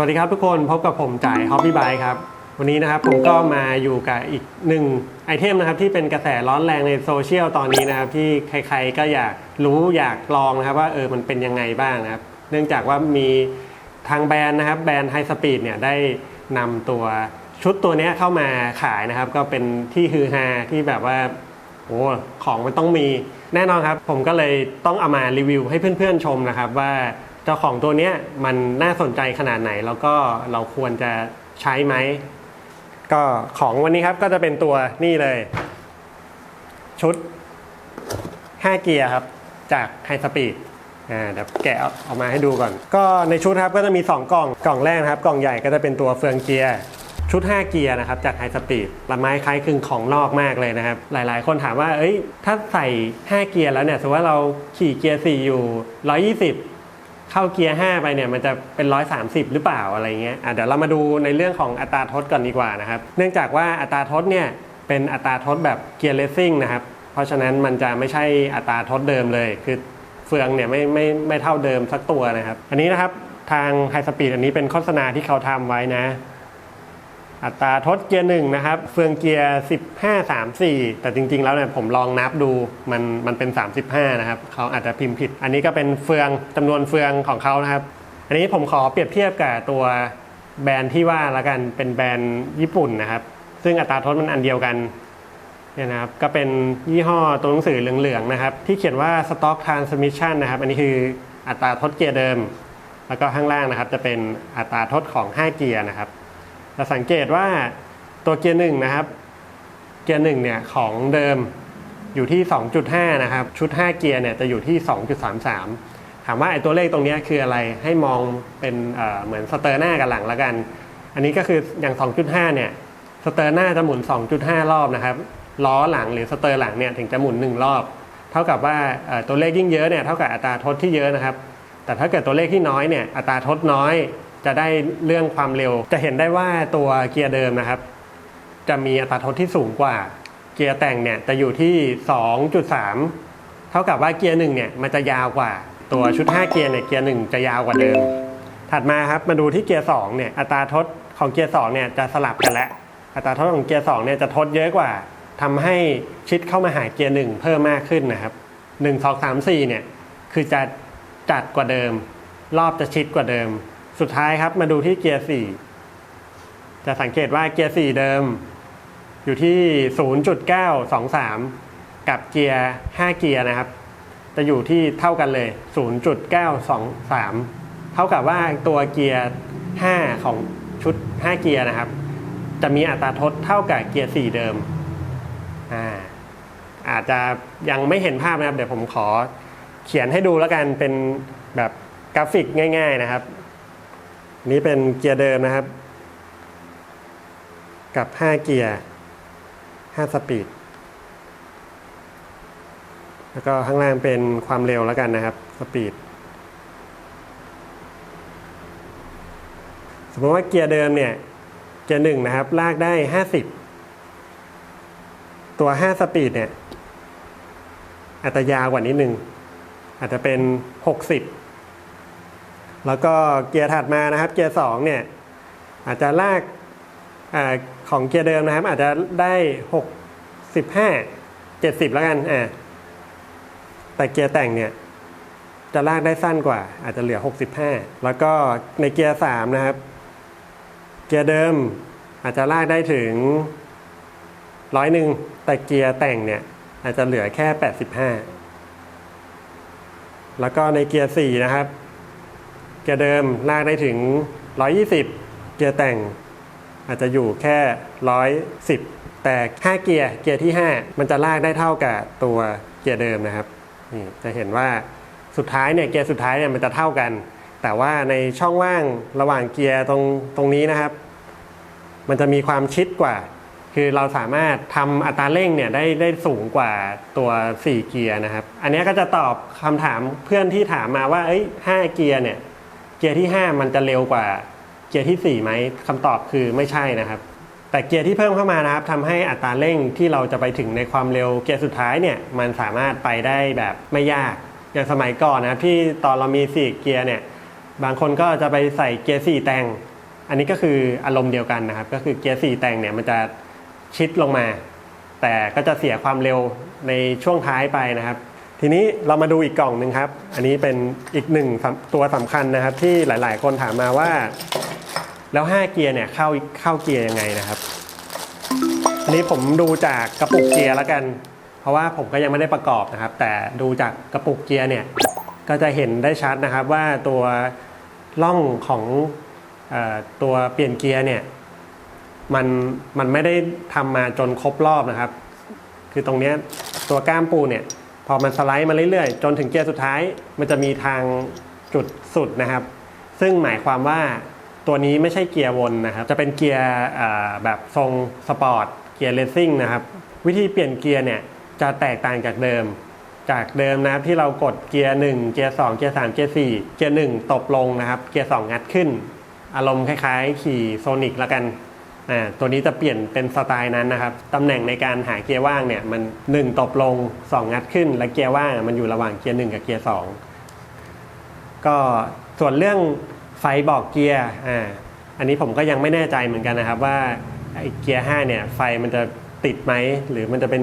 วัสดีครับทุกคนพบกับผมจ่าย Hobby b y ครับ วันนี้นะครับผมก็มาอยู่กับอีกหนึ่งไอเทมนะครับที่เป็นกระแสร้อนแรงในโซเชียลตอนนี้นะครับ ที่ใครๆก็อยากรู้อยากลองนะครับ ว่าเออมันเป็นยังไงบ้างนะครับ เนื่องจากว่ามีทางแบรนด์นะครับแบรนด์ไฮสปีดเนี่ยได้นำตัวชุดตัวนี้เข้ามาขายนะครับ ก็เป็นที่ฮือฮาที่แบบว่าโอ้ของมันต้องมีแน่นอนครับ ผมก็เลยต้องเอามารีวิวให้เพื่อนๆชมนะครับว่า จ้าของตัวเนี้ยมันน่าสนใจขนาดไหน แล้วก็เราควรจะใช้ไหม ก็ของวันนี้ครับก็จะเป็นตัวนี่เลย ชุด 5 เกียร์ครับ จากไฮสปีดอ่าเดี๋ยวแกะออกมาให้ดูก่อน ก็ในชุดครับก็จะมี 2 กล่องกล่องแรกครับ กล่องใหญ่ก็จะเป็นตัวเฟืองเกียร์ชุด 5 เกียร์นะครับจากไฮสปีดละไม้คล้ายคลึงของนอกมากเลยนะครับ หลายๆ คนถามว่า เอ้ย ถ้าใส่ 5 เกียร์แล้วเนี่ยสมมติว่าเราขี่เกียร์4อยู่120 เข้าเกียร์ 5 ไปเนี่ยมันจะเป็น 130 หรือเปล่าอะไรเงี้ยอะเดี๋ยวเรามาดูในเรื่องของอัตราทดก่อนดีกว่านะครับ เนื่องจากว่าอัตราทดเนี่ยเป็นอัตราทดแบบเกียร์เลสซิ่งนะครับ เพราะฉะนั้นมันจะไม่ใช่อัตราทดเดิมเลย คือเฟืองเนี่ยไม่ไม่ไม่เท่าเดิมสักตัวนะครับ อันนี้นะครับทางไฮสปีดอันนี้เป็นโฆษณาที่เขาทำไว้นะ อัตราทดเกียร์หนึ่งนะครับ เฟืองเกียร์ 15 3 4 แต่จริง ๆ แล้วเนี่ยผมลองนับดูมันมันเป็น 35 นะครับเขาอาจจะพิมพ์ผิด อันนี้ก็เป็นเฟืองจำนวนเฟืองของเขานะครับ อันนี้ผมขอเปรียบเทียบกับตัวแบรนด์ที่ว่าล้วกันเป็นแบรนด์ญี่ปุ่นนะครับ ซึ่งอัตราทดมันอันเดียวกันเนี่ยนะครับก็เป็นยี่ห้อตัวหนังสือเหลืองๆนะครับ ที่เขียนว่า Stock Transmission นะครับ อันนี้คืออัตราทดเกียร์เดิม แล้วก็ข้างล่างนะครับจะเป็นอัตราทดของ 5 เกียร์นะครับ จะสังเกตว่าตัวเกียร์หนึ่งนะครับ เกียร์หนึ่งเนี่ยของเดิมอยู่ที่ 2.5 นะครับ ชุด 5 เกียร์เนี่ยจะอยู่ที่ 2.33 ถามว่าไอ้ตัวเลขตรงนี้คืออะไรให้มองเป็นเเหมือนสเตอร์หน้ากับหลังและกัน อันนี้ก็คืออย่าง 2.5 เนี่ยสเตอร์หน้าจะหมุน 2.5 รอบนะครับล้อหลังหรือสเตอร์หลังเนี่ยถึงจะหมุน 1 รอบ เท่ากับว่าตัวเลขยิ่งเยอะเนี่ยเท่ากับอัตราทดที่เยอะนะครับ แต่ถ้าเกิดตัวเลขที่น้อยเนี่ยอัตราทดน้อย จะได้เรื่องความเร็ว จะเห็นได้ว่าตัวเกียร์เดิมนะครับ จะมีอัตราทดที่สูงกว่า เกียร์แต่งเนี่ยจะอยู่ที่ 2.3 เท่ากับว่าเกียร์หนึ่งเนี่ยมันจะยาวกว่า ตัวชุด 5 เกียร์เนี่ยเกียร์หนึ่งจะยาวกว่าเดิม ถัดมาครับมาดูที่เกียร์2เนี่ยอัตราทดของเกียร์2เนี่ยจะสลับกันแล้วอัตราทดของเกียร์2เนี่ยจะทดเยอะกว่าทำให้ชิดเข้ามาหาเกียร์หนึ่งเพิ่มมากขึ้นนะครับ1 2 3 4เนี่ยคือจะจัดกว่าเดิม รอบจะชิดกว่าเดิม สุดท้ายครับมาดูที่เกียร์4จะสังเกตว่าเกียร์4เดิม อยู่ที่ 0.923 กับเกียร์5เกียร์นะครับ จะอยู่ที่เท่ากันเลย 0.923 เท่ากับว่าตัวเกียร์5ของชุด 5 เกียร์นะครับ จะมีอัตราทดเท่ากับเกียร์4เดิมอ่าอาจจะยังไม่เห็นภาพนะครับ เดี๋ยวผมขอเขียนให้ดูแล้วกันเป็นแบบกราฟิกง่าย ๆนะครับ นี่เป็นเกียร์เดิมนะครับ กับ 5 เกียร์ 5 สปีด แล้วก็ข้างล่างเป็นความเร็วแล้วกันนะครับ สปีด สมมติว่าเกียร์เดิมเนี่ย เกียร์หนึ่งนะครับ ลากได้ 50 ตัว 5 สปีดเนี่ยอาจจะยาวกว่านิดนึง อาจจะเป็น 60 แล้วก็เกียร์ถัดมานะครับ เกียร์สองเนี่ยอาจจะลากอาของเกียร์เดิมนะครับ อาจจะได้หกสิบห้าเจ็ดสิบแล้วกันอ่าแต่เกียร์แต่งเนี่ยจะลากได้สั้นกว่า อาจจะเหลือหกสิบห้าแล้วก็ในเกียร์สามนะครับ เกียร์เดิมอาจจะลากได้ถึงร้อยหนึ่งแต่เกียร์แต่งเนี่ยอาจจะเหลือแค่แปดสิบห้าแล้วก็ในเกียร์สี่นะครับ เกียร์เดิมลากได้ถึง 120 เกียร์แต่ง อาจจะอยู่แค่ 110 แต่ 5 เกียร์เกียร์ที่ 5 มันจะลากได้เท่ากับตัวเกียร์เดิมนะครับนี่จะเห็นว่าสุดท้ายเนี่ยเกียร์สุดท้ายเนี่ยมันจะเท่ากัน แต่ว่าในช่องว่างระหว่างเกียร์ตรงตรงนี้นะครับ มันจะมีความชิดกว่า คือเราสามารถทำอัตราเร่งเนี่ยได้ได้สูงกว่าตัว 4 เกียร์นะครับ อันนี้ก็จะตอบคำถามเพื่อนที่ถามมาว่าเอ้ย5เกียร์เนี่ย เกียร์ที่ 5 มันจะเร็วกว่าเกียร์ที่4ไหมคำตอบคือไม่ใช่นะครับ แต่เกียร์ที่เพิ่มเข้ามานะครับทำให้อัตราเร่งที่เราจะไปถึงในความเร็วเกียร์สุดท้ายเนี่ยมันสามารถไปได้แบบไม่ยากอย่างสมัยก่อนนะครับที่ตอนเรามี 4 เกียร์เนี่ยบางคนก็จะไปใส่เกียร์สี่แต่งอันนี้ก็คืออารมณ์เดียวกันนะครับ ก็คือเกียร์สี่แต่งเนี่ยมันจะชิดลงมา แต่ก็จะเสียความเร็วในช่วงท้ายไปนะครับ ทีนี้เรามาดูอีกกล่องหนึ่งครับ อันนี้เป็นอีกหนึ่งตัวสำคัญนะครับ ที่หลาย ๆ คนถามมาว่า แล้ว 5 เกียร์เนี่ยเข้าเข้าเกียร์ยังไงนะครับ อันนี้ผมดูจากกระปุกเกียร์แล้วกัน เพราะว่าผมก็ยังไม่ได้ประกอบนะครับ แต่ดูจากกระปุกเกียร์เนี่ยก็จะเห็นได้ชัดนะครับว่าตัวล่องของอตัวเปลี่ยนเกียร์เนี่ยมันมันไม่ได้ทำมาจนครบรอบนะครับ คือตรงเนี้ยตัวก้ามปูเนี่ย พอมันสไลด์มาเรื่อยๆ จนถึงเกียร์สุดท้าย มันจะมีทางจุดสุดนะครับ ซึ่งหมายความว่าตัวนี้ไม่ใช่เกียร์วนนะครับ จะเป็นเกียร์แบบทรงสปอร์ต เกียร์เลสซิ่งนะครับ วิธีเปลี่ยนเกียร์เนี่ยจะแตกต่างจากเดิม จากเดิมนะครับที่เรากดเกียร์ 1 เกียร์ 2 เกียร์ 3 เกียร์ 4 เกียร์ 1 ตบลงนะครับ เกียร์ 2 งัดขึ้น อารมณ์คล้ายๆ ขี่โซนิกละกัน อ่าตัวนี้จะเปลี่ยนเป็นสไตล์นั้นนะครับตำแหน่งในการหาเกียร์ว่างเนี่ยมัน 1 ตบลง 2 งัดขึ้น และเกียร์ว่างมันอยู่ระหว่างเกียร์ 1 กับเกียร์ 2 ก็ส่วนเรื่องไฟบอกเกียร์อ่าอันนี้ผมก็ยังไม่แน่ใจเหมือนกันนะครับว่าไอ้เกียร์ 5 เนี่ยไฟมันจะติดไหมหรือมันจะเป็น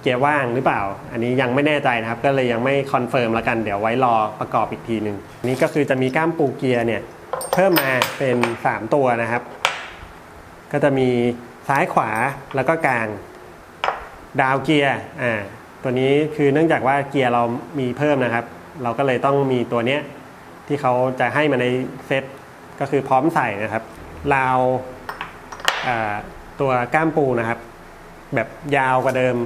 เกียร์ว่างหรือเปล่า อันนี้ยังไม่แน่ใจนะครับ ก็เลยยังไม่คอนเฟิร์มละกัน เดี๋ยวไว้รอประกอบอีกทีหนึ่งนนี่ก็คือจะมีก้ามปูเกียร์เนี่ยเพิ่มมาเป็น 3 ตัวนะครับ ก็จะมีซ้ายขวาแล้วก็กลางดาวเกียร์อ่าตัวนี้คือเนื่องจากว่าเกียร์เรามีเพิ่มนะครับ เราก็เลยต้องมีตัวเนี้ยที่เขาจะให้มาในเซตก็คือพร้อมใส่นะครับราวอ่าตัวก้ามปูนะครับ แบบยาวกว่าเดิม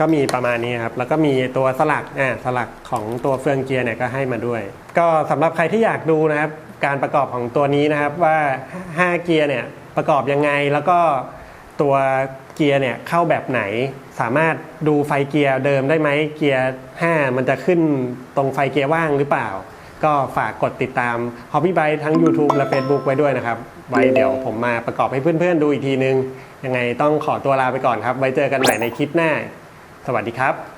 ก็มีประมาณนี้ครับแล้วก็มีตัวสลักอ่าสลักของตัวเฟืองเกียร์เนี่ยก็ให้มาด้วย ก็สำหรับใครที่อยากดูนะครับ การประกอบของตัวนี้นะครับว่า 5 เกียร์เนี่ย ประกอบยังไงแล้วก็ตัวเกียร์เนี่ยเข้าแบบไหน สามารถดูไฟเกียร์เดิมได้ไหมเกียร์ 5 มันจะขึ้นตรงไฟเกียร์ว่างหรือเปล่า ก็ฝากกดติดตาม Hobby b y ทั้ง YouTube และ Facebook ไว้ด้วยนะครับ ไว้เดี๋ยวผมมาประกอบให้เพื่อนๆดูอีกทีนึง ยังไงต้องขอตัวลาไปก่อนครับ ไว้เจอกันใหม่ในคลิปหน้า สวัสดีครับ